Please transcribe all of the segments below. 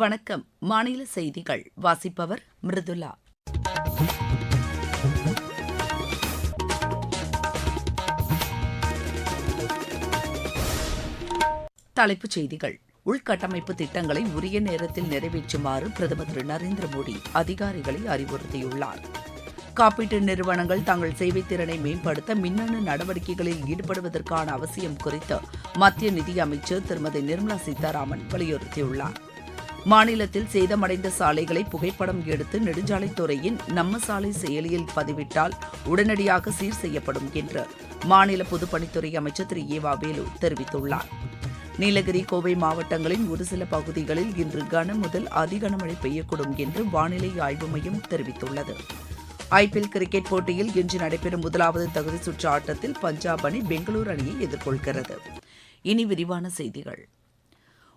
வணக்கம். மாநில செய்திகள். வாசிப்பவர் மிருதுலா தலைப்புச் செய்திகள். உள்கட்டமைப்பு திட்டங்களை உரிய நேரத்தில் நிறைவேற்றுமாறு பிரதமர் திரு நரேந்திர மோடி அதிகாரிகளை அறிவுறுத்தியுள்ளார். காப்பீட்டு நிறுவனங்கள் தங்கள் சேவை திறனை மேம்படுத்த மின்னணு நடவடிக்கைகளில் ஈடுபடுவதற்கான அவசியம் குறித்து மத்திய நிதியமைச்சர் திருமதி நிர்மலா சீதாராமன் வலியுறுத்தியுள்ளார். மாநிலத்தில் சேதமடைந்த சாலைகளை புகைப்படம் எடுத்து நெடுஞ்சாலைத்துறையின் நம்ம சாலை செயலியில் பதிவிட்டால் உடனடியாக சீர் செய்யப்படும் என்று மாநில பொதுப்பணித்துறை அமைச்சர் திரு. ஏவா வேலு தெரிவித்துள்ளார். நீலகிரி கோவை மாவட்டங்களின் ஒரு சில பகுதிகளில் இன்று கன முதல் அதிகனமழை பெய்யக்கூடும் என்று வானிலை ஆய்வு மையம் தெரிவித்துள்ளது. ஐபிஎல் கிரிக்கெட் போட்டியில் இன்று நடைபெறும் முதலாவது தகுதி சுற்று ஆட்டத்தில் பஞ்சாப் அணி பெங்களூரு அணியை எதிர்கொள்கிறது. இனி விரிவான செய்திகள்.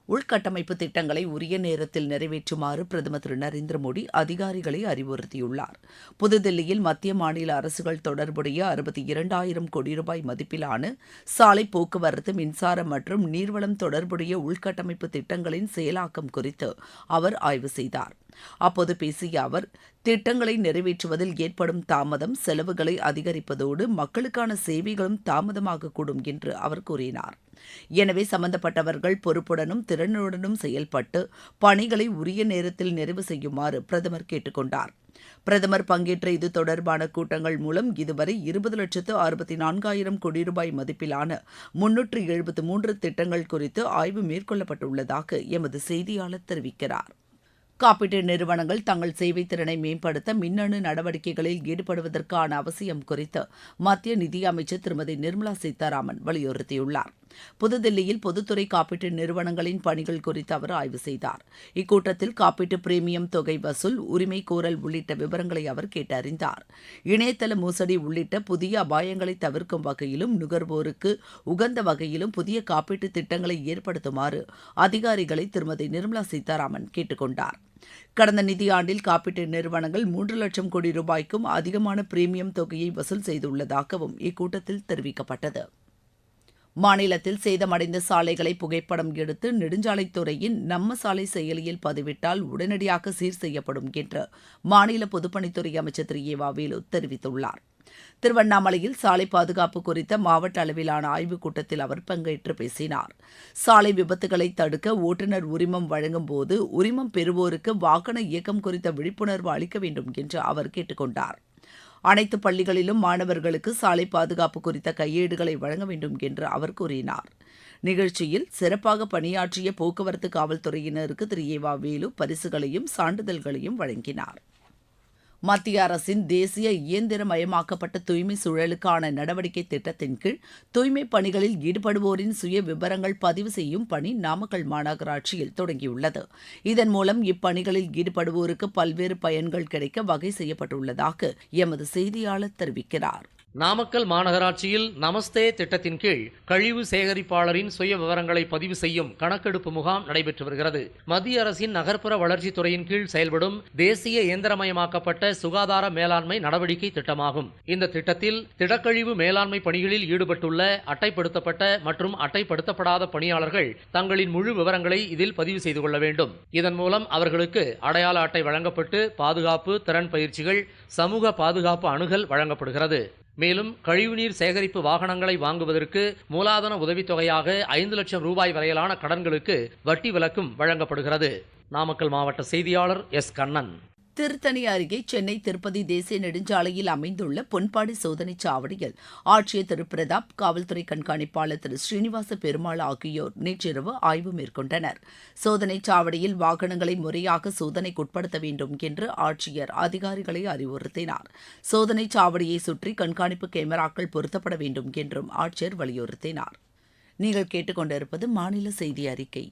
உள்கட்டமைப்பு திட்டங்களை உரிய நேரத்தில் நிறைவேற்றுமாறு பிரதமர் திரு. நரேந்திர மோடி அதிகாரிகளை அறிவுறுத்தியுள்ளார். புதுதில்லியில் மத்திய மாநில அரசுகள் தொடர்புடைய அறுபத்தி இரண்டாயிரம் கோடி ரூபாய் மதிப்பிலான சாலை போக்குவரத்து மின்சாரம் மற்றும் நீர்வளம் தொடர்புடைய உள்கட்டமைப்பு திட்டங்களின் செயலாக்கம் குறித்து அவர் ஆய்வு செய்தார். அப்போது பேசிய அவர் திட்டங்களை நிறைவேற்றுவதில் ஏற்படும் தாமதம் செலவுகளை அதிகரிப்பதோடு மக்களுக்கான சேவைகளும் தாமதமாகக்கூடும் என்று அவர் கூறினார். எனவே சம்பந்தப்பட்டவர்கள் பொறுப்புடனும் திறனுடனும் செயல்பட்டு பணிகளை உரிய நேரத்தில் நிறைவு செய்யுமாறு பிரதமர் கேட்டுக் கொண்டார் பிரதமர் பங்கேற்ற இது தொடர்பான கூட்டங்கள் மூலம் இதுவரை இருபது லட்சத்து அறுபத்தி நான்காயிரம் கோடி ரூபாய் மதிப்பிலான முன்னூற்று எழுபத்து மூன்று திட்டங்கள் குறித்து ஆய்வு மேற்கொள்ளப்பட்டுள்ளதாக எமது செய்தியாளர் தெரிவிக்கிறார். காப்பீட்டு நிறுவனங்கள் தங்கள் சேவை திறனை மேம்படுத்த மின்னணு நடவடிக்கைகளில் ஈடுபடுவதற்கான அவசியம் குறித்து மத்திய நிதியமைச்சர் திருமதி நிர்மலா சீதாராமன் வலியுறுத்தியுள்ளார். புதுதில்லியில் பொதுத்துறை காப்பீட்டு நிறுவனங்களின் பணிகள் குறித்து அவர் ஆய்வு செய்தார். இக்கூட்டத்தில் காப்பீட்டு பிரீமியம் தொகை வசூல் உரிமை கோரல் உள்ளிட்ட விவரங்களை அவர் கேட்டறிந்தார். இணையதள மோசடி உள்ளிட்ட புதிய அபாயங்களை தவிர்க்கும் வகையிலும் நுகர்வோருக்கு உகந்த வகையிலும் புதிய காப்பீட்டு திட்டங்களை ஏற்படுத்துமாறு அதிகாரிகளை திருமதி நிர்மலா சீதாராமன் கேட்டுக்கொண்டார் கடந்த நிதியாண்டில் காப்பீட்டு நிறுவனங்கள் மூன்று லட்சம் கோடி ரூபாய்க்கும் அதிகமான பிரீமியம் தொகையை வசூல் செய்துள்ளதாகவும் இக்கூட்டத்தில் தெரிவிக்கப்பட்டது. மாநிலத்தில் சேதமடைந்த சாலைகளை புகைப்படம் எடுத்து நெடுஞ்சாலைத்துறையின் நம்ம சாலை செயலியில் பதிவிட்டால் உடனடியாக சீர் செய்யப்படும் என்று மாநில பொதுப்பணித்துறை அமைச்சர் திரு ஏ வேலு தெரிவித்துள்ளார். திருவண்ணாமலையில் சாலை பாதுகாப்பு குறித்த மாவட்ட அளவிலான ஆய்வுக் கூட்டத்தில் அவர் பங்கேற்று பேசினார். சாலை விபத்துகளை தடுக்க ஓட்டுநர் உரிமம் வழங்கும் போது உரிமம் பெறுவோருக்கு வாகன இயக்கம் குறித்த விழிப்புணர்வு அளிக்க வேண்டும் என்று அவர் கேட்டுக்கொண்டாா் அனைத்து பள்ளிகளிலும் மாணவர்களுக்கு சாலை பாதுகாப்பு குறித்த கையேடுகளை வழங்க வேண்டும் என்று அவர் கூறினார். நிகழ்ச்சியில் சிறப்பாக பணியாற்றிய போக்குவரத்து காவல்துறையினருக்கு திரு ஏவா வேலு பரிசுகளையும் சான்றிதழ்களையும் வழங்கினார். மத்திய அரசின் தேசிய இயந்திரமயமாக்கப்பட்ட தூய்மை சூழலுக்கான நடவடிக்கை திட்டத்தின் கீழ் தூய்மை பணிகளில் ஈடுபடுவோரின் சுய விவரங்கள் பதிவு செய்யும் பணி நாமக்கல் மாநகராட்சியில் தொடங்கியுள்ளது. இதன் மூலம் இப்பணிகளில் ஈடுபடுவோருக்கு பல்வேறு பயன்கள் கிடைக்க வகை செய்யப்பட்டுள்ளதாக எமது செய்தியாளர் தெரிவிக்கிறார். நாமக்கல் மாநகராட்சியில் நமஸ்தே திட்டத்தின் கீழ் கழிவு சேகரிப்பாளரின் சுய விவரங்களை பதிவு செய்யும் கணக்கெடுப்பு முகாம் நடைபெற்று வருகிறது. மத்திய அரசின் நகர்ப்புற வளர்ச்சித் துறையின் கீழ் செயல்படும் தேசிய இயந்திரமயமாக்கப்பட்ட சுகாதார மேலாண்மை நடவடிக்கை திட்டமாகும். இந்த திட்டத்தில் திடக்கழிவு மேலாண்மை பணிகளில் ஈடுபட்டுள்ள அட்டைப்படுத்தப்பட்ட மற்றும் அட்டைப்படுத்தப்படாத பணியாளர்கள் தங்களின் முழு விவரங்களை இதில் பதிவு செய்து கொள்ள வேண்டும். இதன் மூலம் அவர்களுக்கு அடையாள அட்டை வழங்கப்பட்டு பாதுகாப்பு திறன் பயிற்சிகள் சமூக பாதுகாப்பு அணுகல் வழங்கப்படுகிறது. மேலும் கழிவுநீர் சேகரிப்பு வாகனங்களை வாங்குவதற்கு மூலாதன உதவித்தொகையாக ஐந்து லட்சம் ரூபாய் வரையிலான கடன்களுக்கு வட்டி விலக்கும் வழங்கப்படுகிறது. நாமக்கல் மாவட்ட செய்தியாளர் எஸ் கண்ணன். திருத்தணி அருகே சென்னை திருப்பதி தேசிய நெடுஞ்சாலையில் அமைந்துள்ள பொன்பாடி சோதனைச் சாவடியில் ஆட்சியர் திரு. பிரதாப் காவல்துறை கண்காணிப்பாளர் திரு. ஸ்ரீனிவாச பெருமாள் ஆகியோர் நேற்றிரவு ஆய்வு மேற்கொண்டனர். சோதனைச் சாவடியில் வாகனங்களை முறையாக சோதனைக்குட்படுத்த வேண்டும் என்று ஆட்சியர் அதிகாரிகளை அறிவுறுத்தினார். சோதனைச் சாவடியை சுற்றி கண்காணிப்பு கேமராக்கள் பொருத்தப்பட வேண்டும் என்றும் ஆட்சியர் வலியுறுத்தினார். நீங்கள் கேட்டுக்கொண்டிருப்பது மாநில செய்தி அறிக்கை.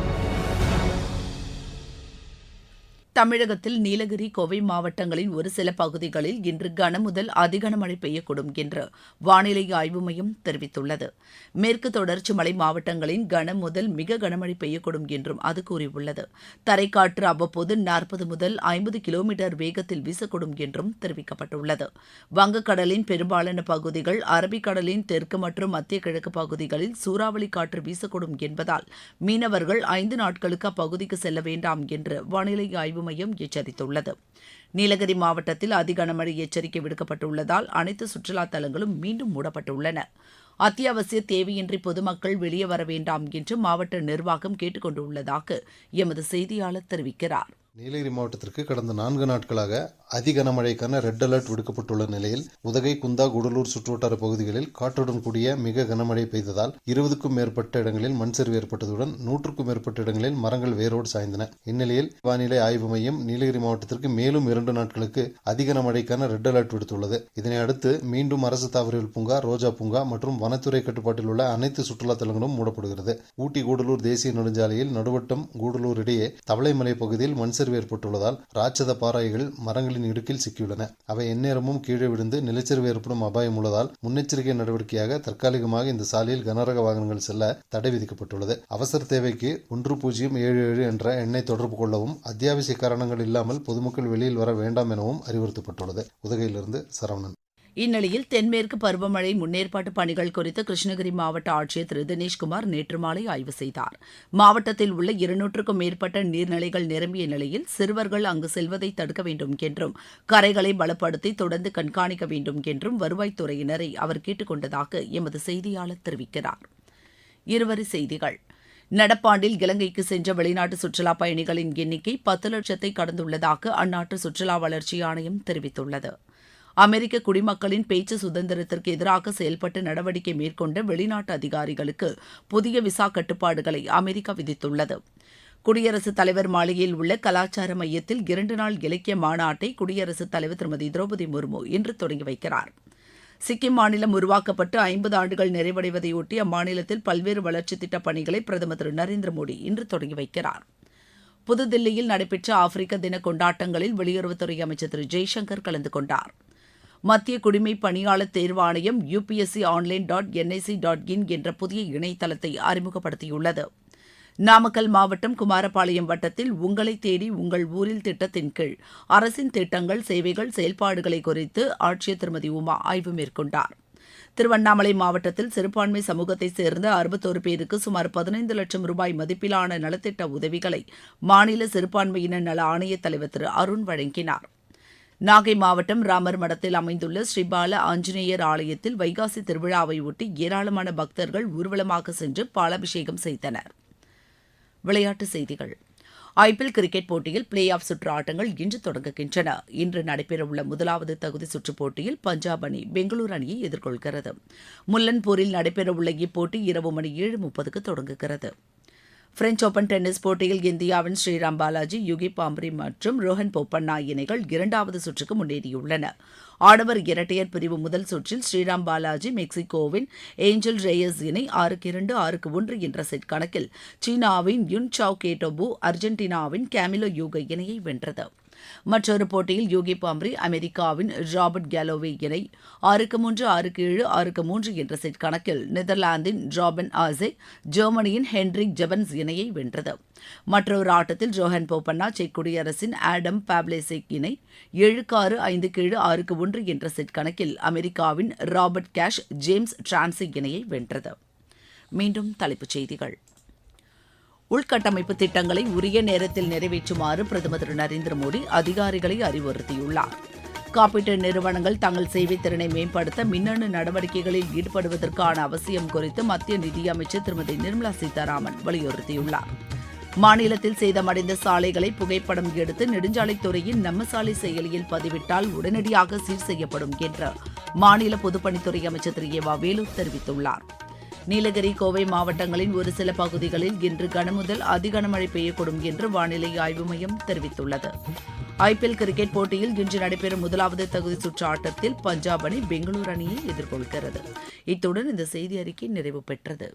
தமிழகத்தில் நீலகிரி கோவை மாவட்டங்களின் ஒரு சில பகுதிகளில் இன்று கனமுதல் அதிகனமழை பெய்யக்கூடும் என்று வானிலை ஆய்வு மையம் தெரிவித்துள்ளது. மேற்கு தொடர்ச்சி மலை மாவட்டங்களின் கனமுதல் மிக கனமழை பெய்யக்கூடும் என்றும் அது கூறியுள்ளது. தரைக்காற்று அவ்வப்போது நாற்பது முதல் ஐம்பது கிலோமீட்டர் வேகத்தில் வீசக்கூடும் என்றும் தெரிவிக்கப்பட்டுள்ளது. வங்கக்கடலின் பெரும்பாலான பகுதிகள் அரபிக்கடலின் தெற்கு மற்றும் மத்திய கிழக்கு பகுதிகளில் சூறாவளி காற்று வீசக்கூடும் என்பதால் மீனவர்கள் ஐந்து நாட்களுக்கு அப்பகுதிக்கு செல்ல வேண்டாம் என்று வானிலை ஆய்வு மையம் எச்சரித்துள்ளது. நீலகிரி மாவட்டத்தில் அதி கனமழை எச்சரிக்கை விடுக்கப்பட்டுள்ளதால் அனைத்து சுற்றுலா தலங்களும் மீண்டும் மூடப்பட்டுள்ளன. அத்தியாவசிய தேவையின்றி பொதுமக்கள் வெளியே வர வேண்டாம் என்று மாவட்ட நிர்வாகம் கேட்டுக் கொண்டுள்ளதாக எமது செய்தியாளர் தெரிவிக்கிறார். நீலகிரி மாவட்டத்திற்கு கடந்த நான்கு நாட்களாக அதி கனமழைக்கான ரெட் அலர்ட் விடுக்கப்பட்டுள்ள நிலையில் உதகை குந்தா குடலூர் சுற்றுவட்டார பகுதிகளில் காற்றுடன் கூடிய மிக கனமழை பெய்ததால் இருபதுக்கும் மேற்பட்ட இடங்களில் மண் சரிவு ஏற்பட்டதுடன் நூற்றுக்கும் மேற்பட்ட இடங்களில் மரங்கள் வேரோடு சாய்ந்தன. இந்நிலையில் வானிலை ஆய்வு மையம் நீலகிரி மாவட்டத்திற்கு மேலும் இரண்டு நாட்களுக்கு அதி கனமழைக்கான ரெட் அலர்ட் விடுத்துள்ளது. இதனை அடுத்து மீண்டும் அரசு தாவரவியல் பூங்கா ரோஜா பூங்கா மற்றும் வனத்துறை கட்டுப்பாட்டில் உள்ள அனைத்து சுற்றுலா தலங்களும் மூடப்படுகிறது. ஊட்டி கூடலூர் தேசிய நெடுஞ்சாலையில் நடுவட்டம் கூடலூர் இடையே தவளைமலை பகுதியில் மண் சரிவு ஏற்பட்டுள்ளதால் ராட்சத பாறைகள் மரங்களின் இடுக்கில் சிக்கியுள்ளன. அவை எந்நேரமும் கீழே விழுந்து நிலச்சரிவு ஏற்படும் அபாயம் உள்ளதால் முன்னெச்சரிக்கை நடவடிக்கையாக தற்காலிகமாக இந்த சாலையில் கனரக வாகனங்கள் செல்ல தடை விதிக்கப்பட்டுள்ளது. அவசர தேவைக்கு ஒன்று பூஜ்ஜியம் ஏழு ஏழு என்ற எண்ணை தொடர்பு கொள்ளவும் அத்தியாவசிய காரணங்கள் இல்லாமல் பொதுமக்கள் வெளியில் வர வேண்டாம் எனவும் அறிவுறுத்தப்பட்டுள்ளது. உதகையிலிருந்து சரவணன். இந்நிலையில் தென்மேற்கு பருவமழை முன்னேற்பாட்டு பணிகள் குறித்து கிருஷ்ணகிரி மாவட்ட ஆட்சியர் திரு தினேஷ்குமார் நேற்று மாலை ஆய்வு செய்தார். மாவட்டத்தில் உள்ள இருநூற்றுக்கும் மேற்பட்ட நீர்நிலைகள் நிரம்பிய நிலையில் சிறுவர்கள் அங்கு செல்வதை தடுக்க வேண்டும் என்றும் கரைகளை பலப்படுத்தி தொடர்ந்து கண்காணிக்க வேண்டும் என்றும் வருவாய்த்துறையினரை அவர் கேட்டுக் கொண்டதாக எமது செய்தியாளர் தெரிவிக்கிறார். இருவரி செய்திகள். நடப்பாண்டில் இலங்கைக்கு சென்ற வெளிநாட்டு சுற்றுலா பயணிகளின் எண்ணிக்கை பத்து லட்சத்தை கடந்துள்ளதாக அந்நாட்டு சுற்றுலா வளர்ச்சி ஆணையம் தெரிவித்துள்ளது. அமெரிக்க குடிமக்களின் பேச்சு சுதந்திரத்திற்கு எதிராக செயல்பட்டு நடவடிக்கை மேற்கொண்ட வெளிநாட்டு அதிகாரிகளுக்கு புதிய விசா கட்டுப்பாடுகளை அமெரிக்கா விதித்துள்ளது. குடியரசுத் தலைவர் மாளிகையில் உள்ள கலாச்சார மையத்தில் இரண்டு நாள் இலக்கிய மாநாட்டை குடியரசுத் தலைவர் திருமதி திரௌபதி முர்மு இன்று தொடங்கி வைக்கிறார். சிக்கிம் மாநிலம் உருவாக்கப்பட்டு ஐம்பது ஆண்டுகள் நிறைவடைவதையொட்டி அம்மாநிலத்தில் பல்வேறு வளர்ச்சித் திட்டப் பணிகளை பிரதமர் திரு நரேந்திர மோடி இன்று தொடங்கி வைக்கிறார். புதுதில்லியில் நடைபெற்ற ஆப்பிரிக்க தின கொண்டாட்டங்களில் வெளியுறவுத்துறை அமைச்சர் திரு ஜெய்சங்கர் கலந்து கொண்டார். மத்திய குடிமை பணியாளர் தேர்வாணையம் UPSC online dot NIC dot in என்ற புதிய இணையதளத்தை அறிமுகப்படுத்தியுள்ளது. நாமக்கல் மாவட்டம் குமாரபாளையம் வட்டத்தில் உங்களை தேடி உங்கள் ஊரில் திட்டத்தின் கீழ் அரசின் திட்டங்கள் சேவைகள் செயல்பாடுகளை குறித்து ஆட்சியர் திருமதி உமா ஆய்வு மேற்கொண்டார். திருவண்ணாமலை மாவட்டத்தில் சிறுபான்மை சமூகத்தைச் சேர்ந்த அறுபத்தோரு பேருக்கு சுமார் பதினைந்து லட்சம் ரூபாய் மதிப்பிலான நலத்திட்ட உதவிகளை மாநில சிறுபான்மையினர் நல ஆணையத் தலைவர் திரு அருண் வழங்கினார். நாகை மாவட்டம் ராமர் மடத்தில் அமைந்துள்ள ஸ்ரீபால ஆஞ்சநேயர் ஆலயத்தில் வைகாசி திருவிழாவை ஒட்டி ஏராளமான பக்தர்கள் ஊர்வலமாக சென்று பாலாபிஷேகம் செய்தனர். விளையாட்டுச் செய்திகள். ஐபிஎல் கிரிக்கெட் போட்டியில் பிளே ஆஃப் சுற்று ஆட்டங்கள் இன்று தொடங்குகின்றன. இன்று நடைபெறவுள்ள முதலாவது தகுதி சுற்றுப் போட்டியில் பஞ்சாப் அணி பெங்களூரு அணியை எதிர்கொள்கிறது. முல்லன்பூரில் நடைபெறவுள்ள இப்போட்டி இரவு மணி ஏழு முப்பதுக்கு தொடங்குகிறது. பிரெஞ்ச் ஓபன் டென்னிஸ் போட்டியில் இந்தியாவின் ஸ்ரீராம் பாலாஜி யுகி பாம்ரி மற்றும் ரோஹன் போப்பண்ணா இணைகள் இரண்டாவது சுற்றுக்கு முன்னேறியுள்ளன. ஆடவர் இரட்டையர் பிரிவு முதல் சுற்றில் ஸ்ரீராம் பாலாஜி மெக்சிகோவின் ஏஞ்சல் ரேயஸ் இணை ஆறுக்கு இரண்டு ஆறுக்கு ஒன்று என்ற செட் கணக்கில் சீனாவின் யுன் சாவ் கேட்டோபு அர்ஜென்டினாவின் கேமிலோ யூக இணையை வென்றது. மற்றொரு போட்டியில் யூகி பாம்ரி அமெரிக்காவின் ராபர்ட் கேலோவே இணை ஆறுக்கு மூன்று ஆறுக்கு ஏழு ஆறுக்கு மூன்று என்ற செட் கணக்கில் நெதர்லாந்தின் ராபின் ஆசே ஜெர்மனியின் ஹென்ரிக் ஜெவன்ஸ் இணையை வென்றது. மற்றொரு ஆட்டத்தில் ஜோஹன் போப்பண்ணா செக் குடியரசின் ஆடம் பாப்லேசிக் இணை ஏழுக்கு ஆறு ஐந்துக்கு ஏழு ஆறுக்கு ஒன்று என்ற செட் கணக்கில் அமெரிக்காவின் ராபர்ட் கேஷ் ஜேம்ஸ் டிரான்சி இணையை வென்றது. மீண்டும் தலைப்புச் செய்திகள். உள்கட்டமைப்பு திட்டங்களை உரிய நேரத்தில் நிறைவேற்றுமாறு பிரதமர் திரு நரேந்திர மோடி அதிகாரிகளை அறிவுறுத்தியுள்ளார். காப்பீட்டு நிறுவனங்கள் தங்கள் சேவை திறனை மேம்படுத்த மின்னணு நடவடிக்கைகளில் ஈடுபடுவதற்கான அவசியம் குறித்து மத்திய நிதியமைச்சர் திருமதி நிர்மலா சீதாராமன் வலியுறுத்தியுள்ளார். மாநிலத்தில் சேதமடைந்த சாலைகளை புகைப்படம் எடுத்து நெடுஞ்சாலைத்துறையின் நம்ம சாலை செயலியில் பதிவிட்டால் உடனடியாக சீர் செய்யப்படும் என்று மாநில பொதுப்பணித்துறை அமைச்சர் திரு ஏ வ வேலு தெரிவித்துள்ளார். நீலகிரி கோவை மாவட்டங்களின் ஒரு சில பகுதிகளில் இன்று கனமுதல் அதிகனமழை பெய்யக்கூடும் என்று வானிலை ஆய்வு மையம் தெரிவித்துள்ளது. ஐபிஎல் கிரிக்கெட் போட்டியில் இன்று நடைபெறும் முதலாவது தகுதி சுற்று ஆட்டத்தில் பஞ்சாப் அணி பெங்களூரு அணியை எதிர்கொள்கிறது. இத்துடன் இந்த செய்தி அறிக்கை நிறைவு பெற்றது.